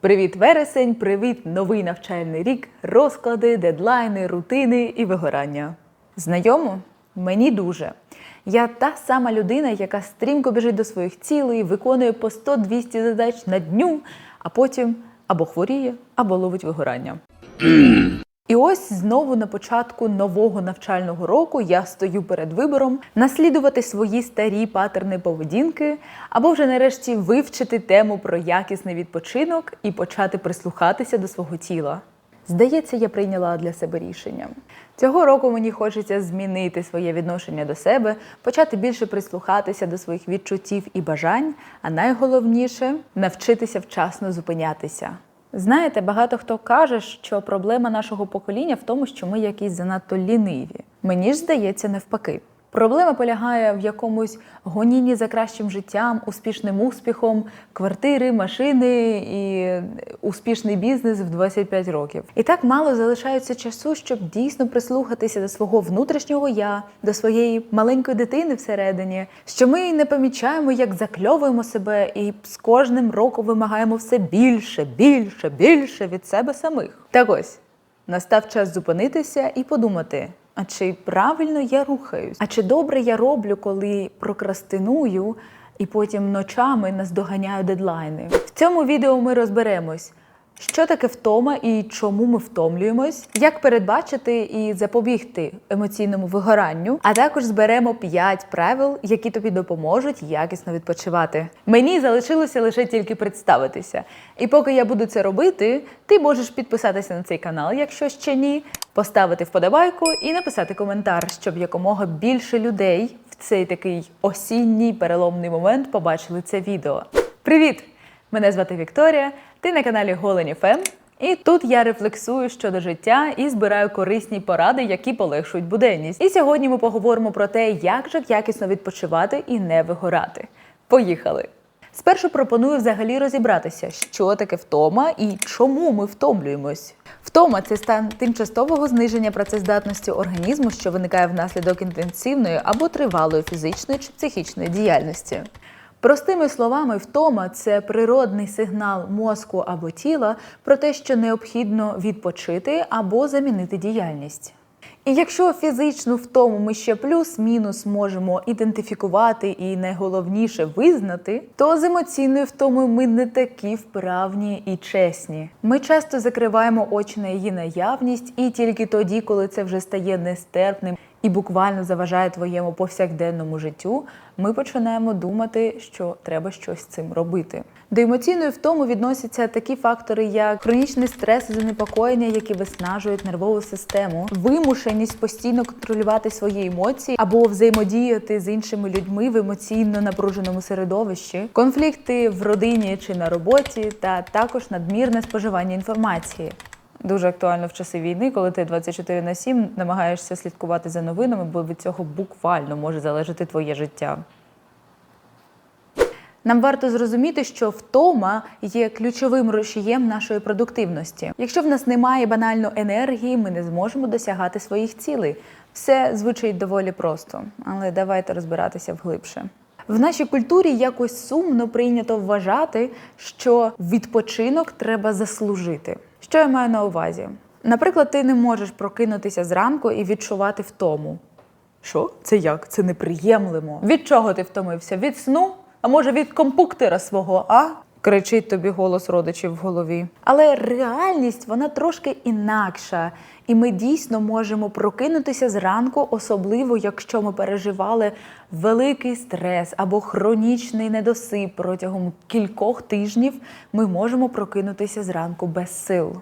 Привіт, вересень! Привіт, новий навчальний рік, розклади, дедлайни, рутини і вигорання. Знайомо? Мені дуже. Я та сама людина, яка стрімко біжить до своїх цілей, виконує по 100-200 задач на дню, а потім або хворіє, або ловить вигорання. І ось знову на початку нового навчального року я стою перед вибором наслідувати свої старі патерни поведінки, або вже нарешті вивчити тему про якісний відпочинок і почати прислухатися до свого тіла. Здається, я прийняла для себе рішення. Цього року мені хочеться змінити своє відношення до себе, почати більше прислухатися до своїх відчуттів і бажань, а найголовніше навчитися вчасно зупинятися. Знаєте, багато хто каже, що проблема нашого покоління в тому, що ми якісь занадто ліниві. Мені ж здається, навпаки. Проблема полягає в якомусь гонінні за кращим життям, успішним успіхом, квартири, машини і успішний бізнес в 25 років. І так мало залишається часу, щоб дійсно прислухатися до свого внутрішнього я, до своєї маленької дитини всередині, що ми не помічаємо, як закльовуємо себе, і з кожним роком вимагаємо все більше, більше, більше від себе самих. Так ось настав час зупинитися і подумати. А чи правильно я рухаюсь? А чи добре я роблю, коли прокрастиную і потім ночами наздоганяю дедлайни? В цьому відео ми розберемось, що таке втома і чому ми втомлюємось, як передбачити і запобігти емоційному вигоранню, а також зберемо 5 правил, які тобі допоможуть якісно відпочивати. Мені залишилося лише тільки представитися. І поки я буду це робити, ти можеш підписатися на цей канал, якщо ще ні, поставити вподобайку і написати коментар, щоб якомога більше людей в цей такий осінній переломний момент побачили це відео. Привіт! Мене звати Вікторія. Ти на каналі Голені Фем. І тут я рефлексую щодо життя і збираю корисні поради, які полегшують буденність. І сьогодні ми поговоримо про те, як же якісно відпочивати і не вигорати. Поїхали! Спершу пропоную взагалі розібратися, що таке втома і чому ми втомлюємось. Втома це стан тимчасового зниження працездатності організму, що виникає внаслідок інтенсивної або тривалої фізичної чи психічної діяльності. Простими словами, втома це природний сигнал мозку або тіла про те, що необхідно відпочити або замінити діяльність. І якщо фізичну втому ми ще плюс-мінус можемо ідентифікувати і найголовніше визнати, то з емоційною втомою ми не такі вправні і чесні. Ми часто закриваємо очі на її наявність, і тільки тоді, коли це вже стає нестерпним і буквально заважає твоєму повсякденному життю, ми починаємо думати, що треба щось з цим робити. До емоційної втоми відносяться такі фактори, як хронічний стрес і занепокоєння, які виснажують нервову систему, вимушеність постійно контролювати свої емоції або взаємодіяти з іншими людьми в емоційно напруженому середовищі, конфлікти в родині чи на роботі, та також надмірне споживання інформації. Дуже актуально в часи війни, коли ти 24 на 7 намагаєшся слідкувати за новинами, бо від цього буквально може залежати твоє життя. Нам варто зрозуміти, що втома є ключовим рушієм нашої продуктивності. Якщо в нас немає банально енергії, ми не зможемо досягати своїх цілей. Все звучить доволі просто, але давайте розбиратися вглибше. В нашій культурі якось сумно прийнято вважати, що відпочинок треба заслужити. Що я маю на увазі? Наприклад, ти не можеш прокинутися зранку і відчувати втому. Що? Це як? Це неприємлимо. Від чого ти втомився? Від сну? А може від компуктера свого, а? Кричить тобі голос родичів в голові. Але реальність вона трошки інакша, і ми дійсно можемо прокинутися зранку, особливо якщо ми переживали великий стрес або хронічний недосип протягом кількох тижнів. Ми можемо прокинутися зранку без сил.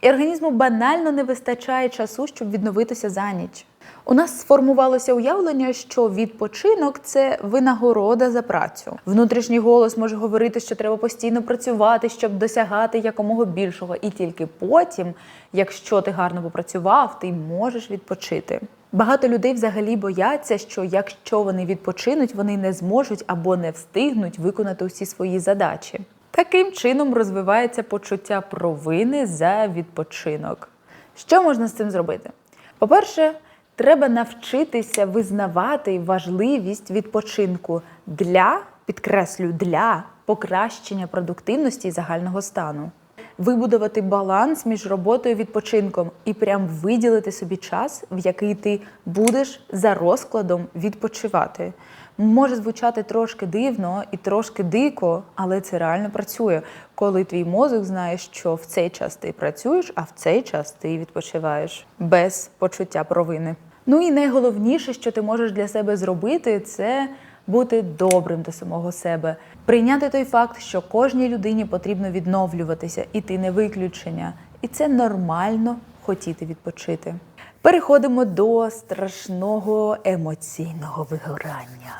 І організму банально не вистачає часу, щоб відновитися за ніч. У нас сформувалося уявлення, що відпочинок це винагорода за працю. Внутрішній голос може говорити, що треба постійно працювати, щоб досягати якомога більшого. І тільки потім, якщо ти гарно попрацював, ти можеш відпочити. Багато людей взагалі бояться, що якщо вони відпочинуть, вони не зможуть або не встигнуть виконати усі свої задачі. Таким чином розвивається почуття провини за відпочинок. Що можна з цим зробити? По-перше, треба навчитися визнавати важливість відпочинку для, підкреслю, для покращення продуктивності і загального стану. вибудувати баланс між роботою і відпочинком і прям виділити собі час, в який ти будеш за розкладом відпочивати. Може звучати трошки дивно і трошки дико, але це реально працює, коли твій мозок знає, що в цей час ти працюєш, а в цей час ти відпочиваєш без почуття провини. Ну і найголовніше, що ти можеш для себе зробити, це бути добрим до самого себе, прийняти той факт, що кожній людині потрібно відновлюватися, і ти не виключення. І це нормально хотіти відпочити. Переходимо до страшного емоційного вигорання.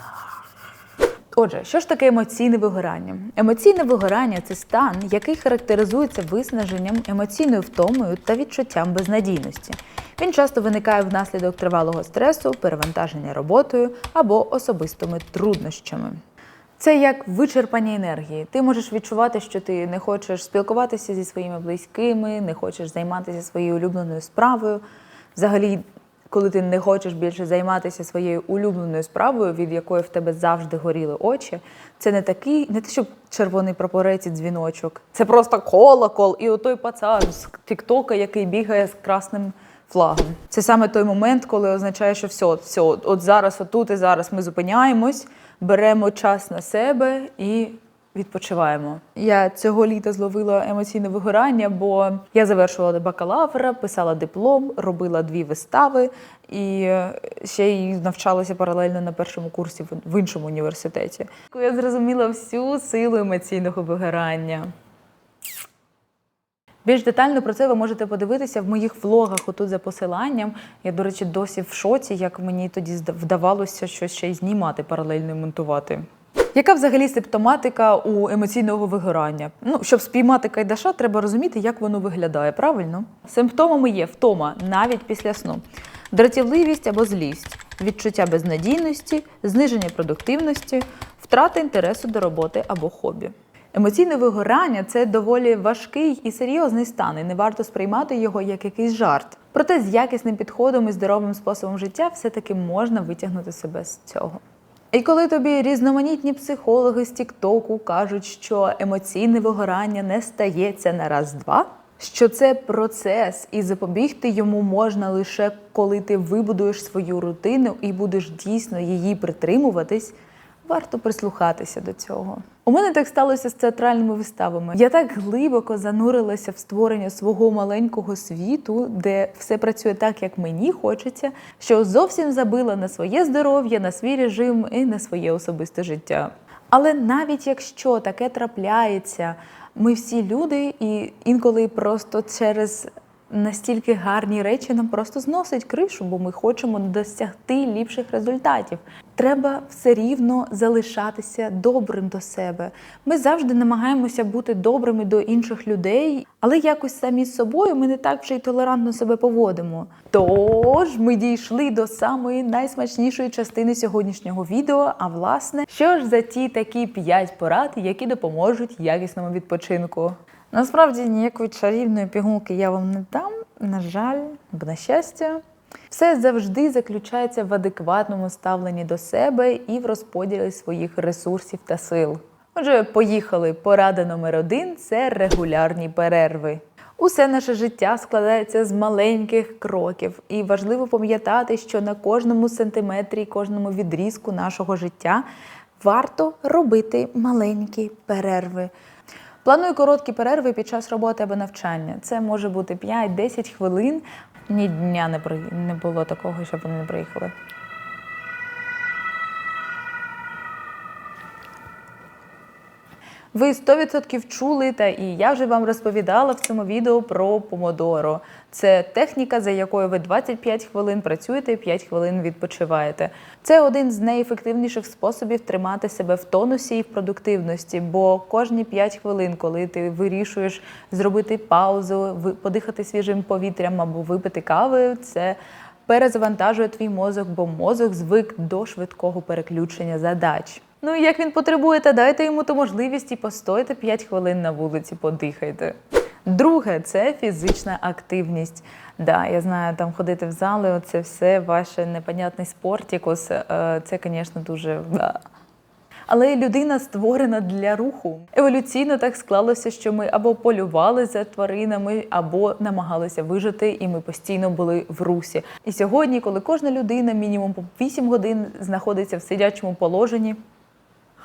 Отже, що ж таке емоційне вигорання? Емоційне вигорання це стан, який характеризується виснаженням, емоційною втомою та відчуттям безнадійності. Він часто виникає внаслідок тривалого стресу, перевантаження роботою або особистими труднощами. Це як вичерпання енергії. Ти можеш відчувати, що ти не хочеш спілкуватися зі своїми близькими, не хочеш займатися своєю улюбленою справою. Взагалі, коли ти не хочеш більше займатися своєю улюбленою справою, від якої в тебе завжди горіли очі, це не такий, не те, щоб червоний прапорець і дзвіночок. Це просто колокол і отой пацан з Тіктока, який бігає з красним флагом. Це саме той момент, коли означає, що все, все, от зараз, отут і зараз ми зупиняємось, беремо час на себе і відпочиваємо. Я цього літа зловила емоційне вигорання, бо я завершувала бакалавра, писала диплом, робила дві вистави і ще й навчалася паралельно на першому курсі в іншому університеті. Я зрозуміла всю силу емоційного вигорання. Більш детально про це ви можете подивитися в моїх влогах отут за посиланням. Я, до речі, досі в шоці, як мені тоді вдавалося щось ще й знімати паралельно і монтувати. Яка взагалі симптоматика у емоційного вигорання? Ну, щоб спіймати кайдаша, треба розуміти, як воно виглядає, правильно? Симптомами є втома навіть після сну, дратівливість або злість, відчуття безнадійності, зниження продуктивності, втрата інтересу до роботи або хобі. Емоційне вигорання це доволі важкий і серйозний стан, і не варто сприймати його як якийсь жарт. Проте з якісним підходом і здоровим способом життя все-таки можна витягнути себе з цього. І коли тобі різноманітні психологи з Тіктоку кажуть, що емоційне вигорання не стається на раз-два, що це процес, і запобігти йому можна лише коли ти вибудуєш свою рутину і будеш дійсно її притримуватись, варто прислухатися до цього. У мене так сталося з театральними виставами. Я так глибоко занурилася в створення свого маленького світу, де все працює так, як мені хочеться, що зовсім забила на своє здоров'я, на свій режим і на своє особисте життя. Але навіть якщо таке трапляється, ми всі люди, і інколи просто через настільки гарні речі нам просто зносить кришу, бо ми хочемо досягти ліпших результатів. Треба все рівно залишатися добрим до себе. Ми завжди намагаємося бути добрими до інших людей, але якось самі з собою ми не так вже й толерантно себе поводимо. Тож ми дійшли до самої найсмачнішої частини сьогоднішнього відео. А власне, що ж за ті такі 5 порад, які допоможуть якісному відпочинку? Насправді ніякої чарівної пігулки я вам не дам, на жаль, бо на щастя. Все завжди заключається в адекватному ставленні до себе і в розподілі своїх ресурсів та сил. Отже, поїхали. Порада номер один це регулярні перерви. Усе наше життя складається з маленьких кроків, і важливо пам'ятати, що на кожному сантиметрі, кожному відрізку нашого життя варто робити маленькі перерви. Планую короткі перерви під час роботи або навчання. Це може бути 5-10 хвилин. Ні дня не було такого, щоб вони не приїхали. Ви 100% чули, та і я вже вам розповідала в цьому відео про помодоро. Це техніка, за якою ви 25 хвилин працюєте і 5 хвилин відпочиваєте. Це один з найефективніших способів тримати себе в тонусі і в продуктивності, бо кожні 5 хвилин, коли ти вирішуєш зробити паузу, подихати свіжим повітрям або випити кави, це перезавантажує твій мозок, бо мозок звик до швидкого переключення задач. Ну і як він потребує, та дайте йому ту можливість і постойте 5 хвилин на вулиці, подихайте. Друге це фізична активність. Да, я знаю, там ходити в зали, це все ваше непонятний спортікус. е, Це, звісно, дуже. да. Але людина створена для руху. Еволюційно так склалося, що ми або полювали за тваринами, або намагалися вижити, і ми постійно були в русі. І сьогодні, коли кожна людина мінімум по 8 годин знаходиться в сидячому положенні.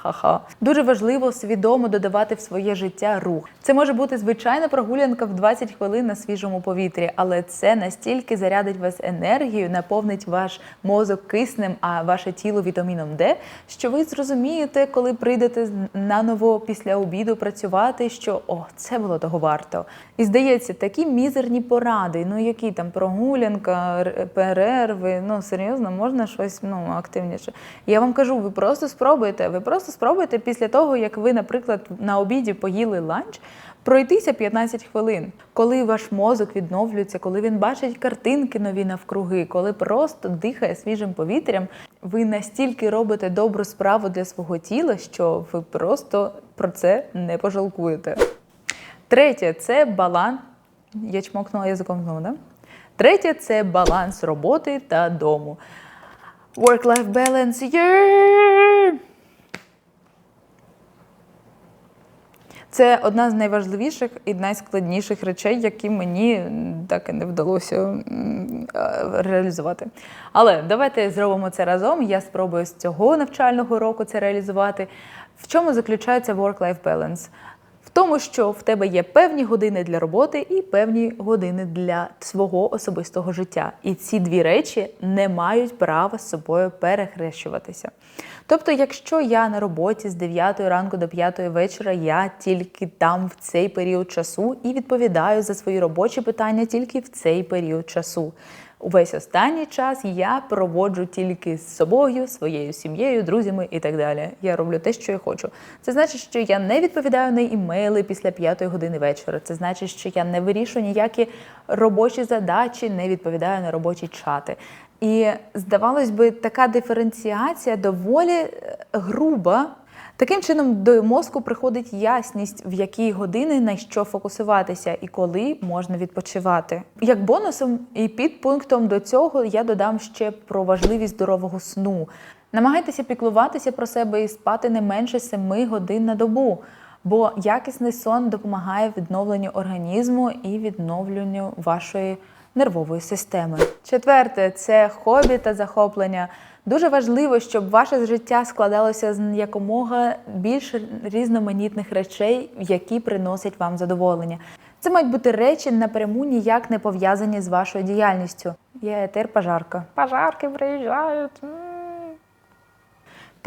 Ха-ха. Дуже важливо свідомо додавати в своє життя рух. Це може бути звичайна прогулянка в 20 хвилин на свіжому повітрі, але це настільки зарядить вас енергією, наповнить ваш мозок киснем, а ваше тіло вітаміном Д, що ви зрозумієте, коли прийдете наново після обіду працювати, що о, це було того варто. І здається, такі мізерні поради, ну які там прогулянка, перерви, ну серйозно, можна щось ну активніше. Я вам кажу, ви просто спробуйте. Ви просто спробуйте після того, як ви, наприклад, на обіді поїли ланч. Пройтися 15 хвилин, коли ваш мозок відновлюється, коли він бачить картинки нові навкруги, коли просто дихає свіжим повітрям, ви настільки робите добру справу для свого тіла, що ви просто про це не пожалкуєте. Третє це баланс. Я чмокнула язиком знову, да? Третє це баланс роботи та дому. Work-life balance. Yeah! Це одна з найважливіших і найскладніших речей, які мені так і не вдалося е, реалізувати. Але давайте зробимо це разом. Я спробую з цього навчального року це реалізувати. В чому заключається work-life balance? В тому, що в тебе є певні години для роботи і певні години для свого особистого життя. І ці дві речі не мають права з собою перехрещуватися. Тобто, якщо я на роботі з 9 ранку до 5 вечора, я тільки там в цей період часу і відповідаю за свої робочі питання тільки в цей період часу. Увесь останній час я проводжу тільки з собою, своєю сім'єю, друзями і так далі. Я роблю те, що я хочу. Це значить, що я не відповідаю на імейли після п'ятої години вечора. Це значить, що я не вирішую ніякі робочі задачі, не відповідаю на робочі чати. І здавалось би, така диференціація доволі е, груба. Таким чином, до мозку приходить ясність, в які години на що фокусуватися і коли можна відпочивати. Як бонусом і підпунктом до цього я додам ще про важливість здорового сну. Намагайтеся піклуватися про себе і спати не менше 7 годин на добу, бо якісний сон допомагає відновленню організму і відновленню вашої нервової системи. Четверте це хобі та захоплення. Дуже важливо, щоб ваше життя складалося з якомога більш різноманітних речей, які приносять вам задоволення. Це мають бути речі напряму ніяк не пов'язані з вашою діяльністю. Я етер пожарка. Пожарки приїжджають.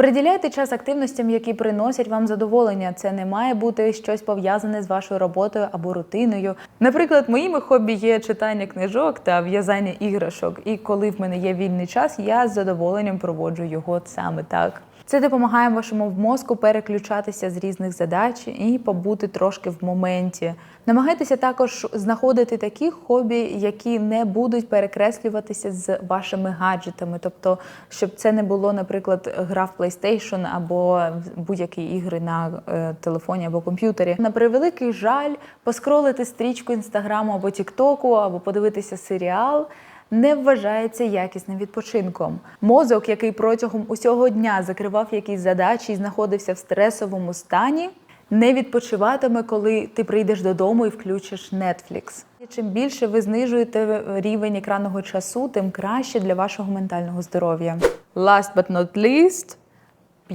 Приділяйте час активностям, які приносять вам задоволення. Це не має бути щось пов'язане з вашою роботою або рутиною. Наприклад, моїми хобі є читання книжок та в'язання іграшок. І коли в мене є вільний час, я з задоволенням проводжу його саме так. Це допомагає вашому мозку переключатися з різних задач і побути трошки в моменті. Намагайтеся також знаходити такі хобі, які не будуть перекреслюватися з вашими гаджетами. Тобто, щоб це не було, наприклад, гра в PlayStation або будь-які ігри на е, телефоні або комп'ютері. На превеликий жаль, поскролити стрічку інстаграму або Тіктоку, або подивитися серіал не вважається якісним відпочинком. Мозок, який протягом усього дня закривав якісь задачі і знаходився в стресовому стані, не відпочиватиме, коли ти прийдеш додому і включиш Netflix. Чим більше ви знижуєте рівень екранного часу, тим краще для вашого ментального здоров'я. Last but not least,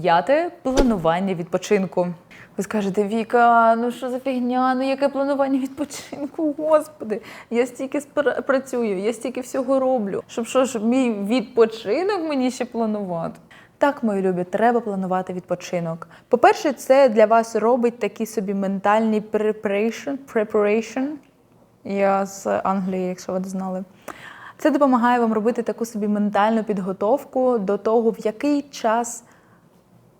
П'яте планування відпочинку. Ви скажете, Віка, ну що за фігня? Ну яке планування відпочинку? Господи, я стільки працюю, я стільки всього роблю. Щоб що ж мій відпочинок мені ще планувати? Так, мої любі, треба планувати відпочинок. По-перше, це для вас робить такий собі ментальний preparation, preparation. Я з Англії, якщо ви не знали. Це допомагає вам робити таку собі ментальну підготовку до того, в який час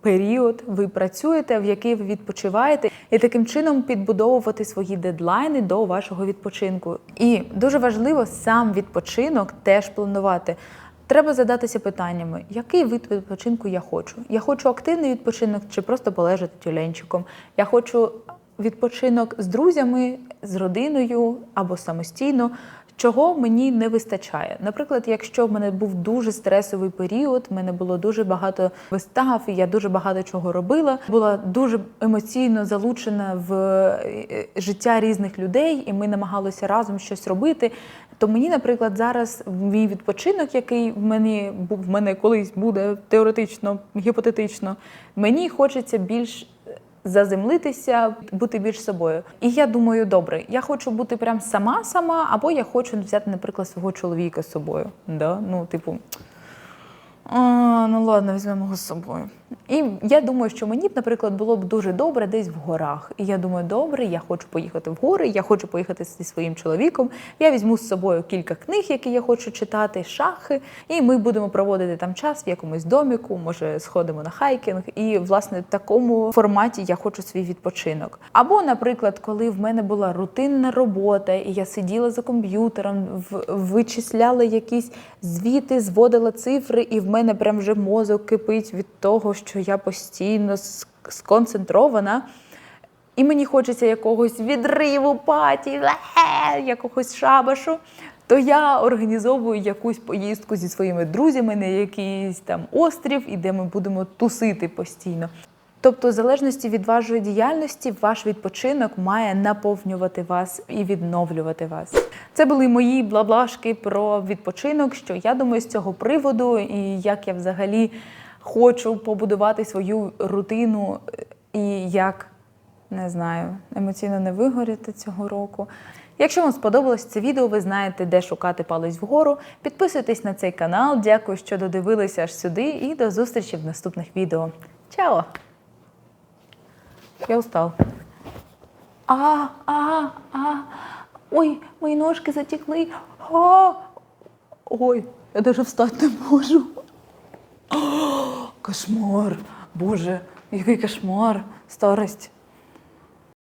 період ви працюєте, в який ви відпочиваєте, і таким чином підбудовувати свої дедлайни до вашого відпочинку. І дуже важливо сам відпочинок теж планувати. Треба задатися питаннями, який вид відпочинку я хочу. Я хочу активний відпочинок чи просто полежати тюленчиком. Я хочу відпочинок з друзями, з родиною або самостійно. Чого мені не вистачає. Наприклад, якщо в мене був дуже стресовий період, в мене було дуже багато вистав, і я дуже багато чого робила. Була дуже емоційно залучена в е, життя різних людей, і ми намагалися разом щось робити. То мені, наприклад, зараз мій відпочинок, який в мене був в мене колись буде теоретично, гіпотетично, мені хочеться більш заземлитися, бути більш собою. І я думаю, добре, я хочу бути прям сама сама, або я хочу взяти, наприклад, свого чоловіка з собою. Да? Ну, типу. А, ну ладно, візьмемо його з собою. І я думаю, що мені б, наприклад, було б дуже добре десь в горах. І я думаю, добре, я хочу поїхати в гори, я хочу поїхати зі своїм чоловіком. Я візьму з собою кілька книг, які я хочу читати, шахи, і ми будемо проводити там час в якомусь доміку, може сходимо на хайкінг. І власне в такому форматі я хочу свій відпочинок. Або, наприклад, коли в мене була рутинна робота, і я сиділа за комп'ютером, вичисляла якісь звіти, зводила цифри, і в мене прям вже мозок кипить від того, що я постійно сконцентрована. І мені хочеться якогось відриву паті, якогось шабашу. То я організовую якусь поїздку зі своїми друзями на якийсь там острів, і де ми будемо тусити постійно. Тобто, в залежності від вашої діяльності, ваш відпочинок має наповнювати вас і відновлювати вас. Це були мої блаблашки про відпочинок. Що я думаю з цього приводу, і як я взагалі хочу побудувати свою рутину, і як не знаю, емоційно не вигоріти цього року. Якщо вам сподобалось це відео, ви знаєте, де шукати палець вгору. Підписуйтесь на цей канал. Дякую, що додивилися аж сюди, і до зустрічі в наступних відео. Чао! Я устал. А, а, а. Ой, мої ножки затекли. А. Ой, я даже встати не можу. О, кошмар. Боже, який кошмар. Старость.